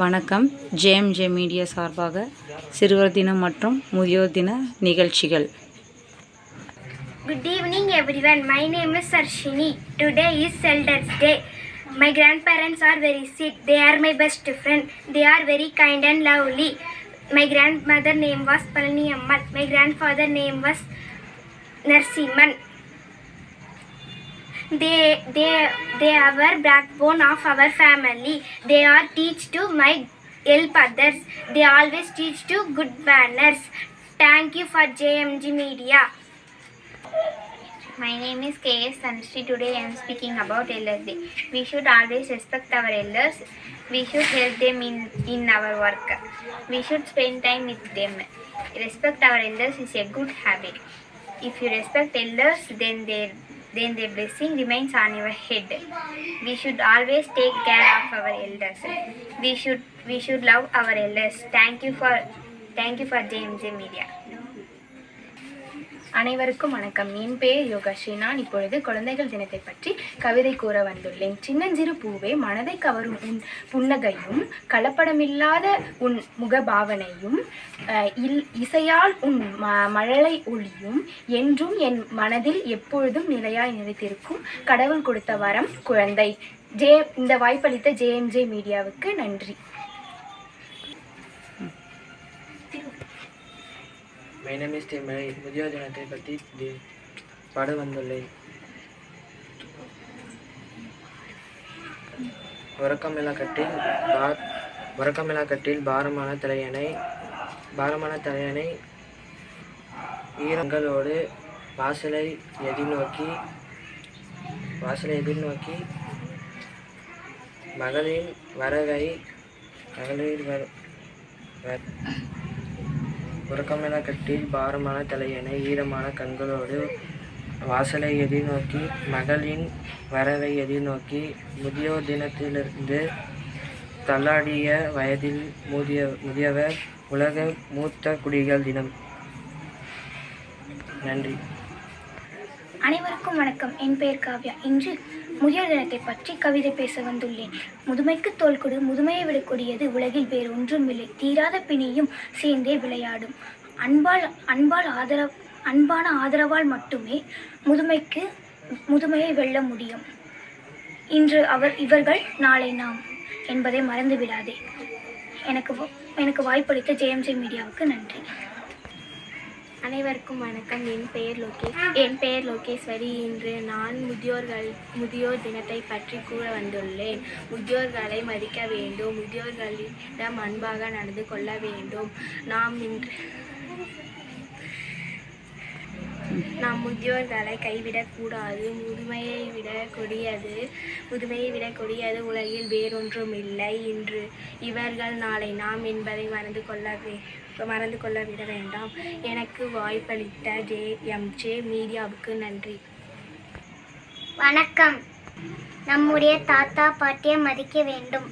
வணக்கம் JMJ media சார்பாக சிறுவர் தினம் மற்றும் முதியோர் தின நிகழ்ச்சிகள் Good evening, everyone. My name is Sarshini. Today is Elders' Day. My grandparents are very sick. They are my best friend. They are very kind and lovely. My grandmother name was Palani Ammal. My grandfather name was Narsiman. They they they are backbone of our family. They are teach to my help others. They always teach to good manners. Thank you for JMG Media. My name is K.S. Sanshri. Today I am speaking about Elders. We should always respect our elders. We should help them in, in our work. We should spend time with them. Respect our elders is a good habit. If you respect elders, then their then their blessing remains on your head. We should always take care of our elders. We should we should love our elders. Thank you for thank you for JMJ Media. அனைவருக்கும் வணக்கம். என் பேர் யோகாஸ்ரீ நான் இப்பொழுது குழந்தைகள் தினத்தை பற்றி கவிதை கூற வந்துள்ளேன். சின்னஞ்சிறு பூவே மனதை கவரும் உன் புன்னகையும் கலப்படமில்லாத உன் முகபாவனையும் இல் இசையால் உன் ம மழலை ஒளியும் என்றும் என் மனதில் எப்பொழுதும் நிலையாய் நிலைத்திருக்கும் கடவுள் கொடுத்த வரம் குழந்தை. ஜே இந்த வாய்ப்பளித்த ஜேஎம்ஜே மீடியாவுக்கு நன்றி. மை மலை முதியோர் தினத்தை பற்றி தி- பாட வந்துள்ளேன் உறக்கமில்லா கட்டில் பார் உறக்கமில்லா கட்டில் பாரமான தலையணை பாரமான தலையணை ஈரங்களோடு வாசலை எதிர்நோக்கி வாசலை எதிர்நோக்கி மகளின் வரவை மகளிர் வர வ- உறக்கமென கட்டில் பாரமான தலையணை ஈரமான கண்களோடு வாசலை எதிர்நோக்கி மகளின் வரவை எதிர்நோக்கி முதியோர் தினத்திலிருந்து தள்ளாடிய வயதில் முதிய முதியவர் உலக மூத்த குடிகள் தினம். நன்றி. அனைவருக்கும் வணக்கம். என் பெயர் காவ்யா. இன்று முயலினத்தை பற்றி கவிதை பேச வந்துள்ளேன். முதுமைக்கு தோல் கொடு முதுமையை விட கொடியது உலகில் வேறு ஒன்றுமில்லை. தீராத பிணியும் சேர்ந்தே விளையாடும். அன்பால் அன்பால் ஆதர அன்பான ஆதரவால் மட்டுமே முதுமைக்கு முதுமையை வெல்ல முடியும். இன்று அவர் இவர்கள் நாளை நாம் என்பதை மறந்து விடாதே எனக்கு எனக்கு வாய்ப்பளித்த ஜேஎம்ஜே மீடியாவுக்கு நன்றி. அனைவருக்கும் வணக்கம். என் பெயர் லோகேஷ். என் பெயர் லோகேஸ்வரி. இன்று நான் முதியோர்கள் முதியோர் தினத்தை பற்றி கூற வந்துள்ளேன். முதியோர்களை மதிக்க வேண்டும். முதியோர்களிடம் அன்பாக நடந்து கொள்ள வேண்டும். நாம் இன்று நாம் முதியோர்களை கைவிடக்கூடாது முதுமையை விட கொடியது முதுமையை விட கொடியது உலகில் வேறொன்றும் இல்லை இன்று. இவர்கள் நாளை நாம் என்பதை மறந்து கொள்ள வே- மறந்து கொள்ள விட வேண்டாம். எனக்கு வாய்ப்பளித்த ஜே எம் ஜே மீடியாவுக்கு நன்றி. வணக்கம். நம்முடைய தாத்தா பாட்டியை மதிக்க வேண்டும்.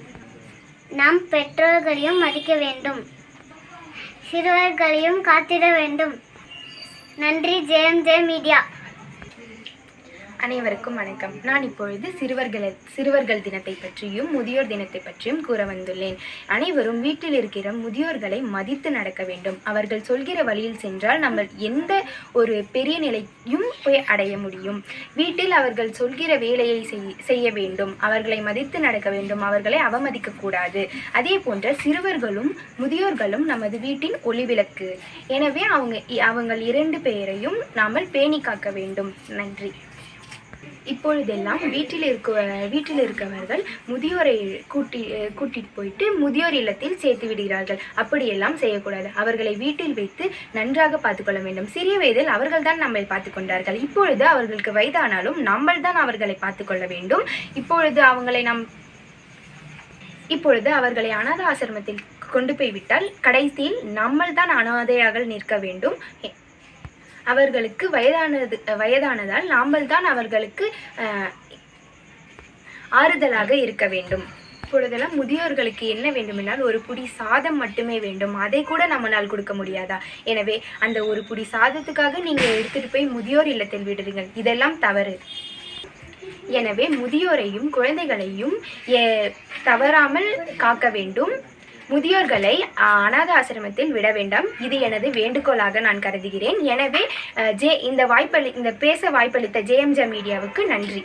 நம் பெற்றோர்களையும் மதிக்க வேண்டும். சிறுவர்களையும் காத்திட வேண்டும். நன்றி ஜெயம் ஜெயம் மீடியா. அனைவருக்கும் வணக்கம். நான் இப்பொழுது சிறுவர்கள் சிறுவர்கள் தினத்தை பற்றியும் முதியோர் தினத்தை பற்றியும் கூற வந்துள்ளேன். அனைவரும் வீட்டில் இருக்கிற முதியோர்களை மதித்து நடக்க வேண்டும். அவர்கள் சொல்கிற வழியில் சென்றால் நம்ம எந்த ஒரு பெரிய நிலையும் போய் அடைய முடியும். வீட்டில் அவர்கள் சொல்கிற வேலையை செய்- செய்ய வேண்டும். அவர்களை மதித்து நடக்க வேண்டும். அவர்களை அவமதிக்க கூடாது. அதே போன்ற சிறுவர்களும் முதியோர்களும் நமது வீட்டின் ஒளிவிளக்கு. எனவே அவங்க அவங்கள் இரண்டு பெயரையும் நாமல் பேணி காக்க வேண்டும். நன்றி. இப்பொழுதெல்லாம் வீட்டில் இருக்க வீட்டில் இருக்கவர்கள் முதியோரை கூட்டி கூட்டிட்டு போயிட்டு முதியோர் இல்லத்தில் சேர்த்து விடுகிறார்கள். அப்படியெல்லாம் செய்யக்கூடாது. அவர்களை வீட்டில் வைத்து நன்றாக பார்த்துக்கொள்ள வேண்டும். சிறிய வயதில் அவர்கள் தான் நம்மை பார்த்து கொண்டார்கள் இப்பொழுது அவர்களுக்கு வயதானாலும் நம்மள் தான் அவர்களை பார்த்துக்கொள்ள வேண்டும். இப்பொழுது அவங்களை நம் இப்பொழுது அவர்களை அனாத ஆசிரமத்தில் கொண்டு போய்விட்டால் கடைசியில் நம்மள் தான் அனாதையாக நிற்க வேண்டும். அவர்களுக்கு வயதானது வயதானதால் நாமல் தான் அவர்களுக்கு ஆறுதலாக இருக்க வேண்டும். இப்பொழுதெல்லாம் முதியோர்களுக்கு என்ன வேண்டுமென்றால் ஒரு புடி சாதம் மட்டுமே வேண்டும். அதை கூட நம்மளால் கொடுக்க முடியாதா? எனவே அந்த ஒரு புடி சாதத்துக்காக நீங்கள் எடுத்துட்டு போய் முதியோர் இல்லத்தில் விடுறீர்கள் இதெல்லாம் தவறு. எனவே முதியோரையும் குழந்தைகளையும் தவறாமல் காக்க வேண்டும். முதியோர்களை அனாத ஆசிரமத்தில் விட வேண்டாம். இது எனது வேண்டுகோளாக நான் கருதுகிறேன். எனவே ஜே இந்த வாய்ப்பளி இந்த பேச வாய்ப்பளித்த ஜேஎம்ஜா மீடியாவுக்கு நன்றி.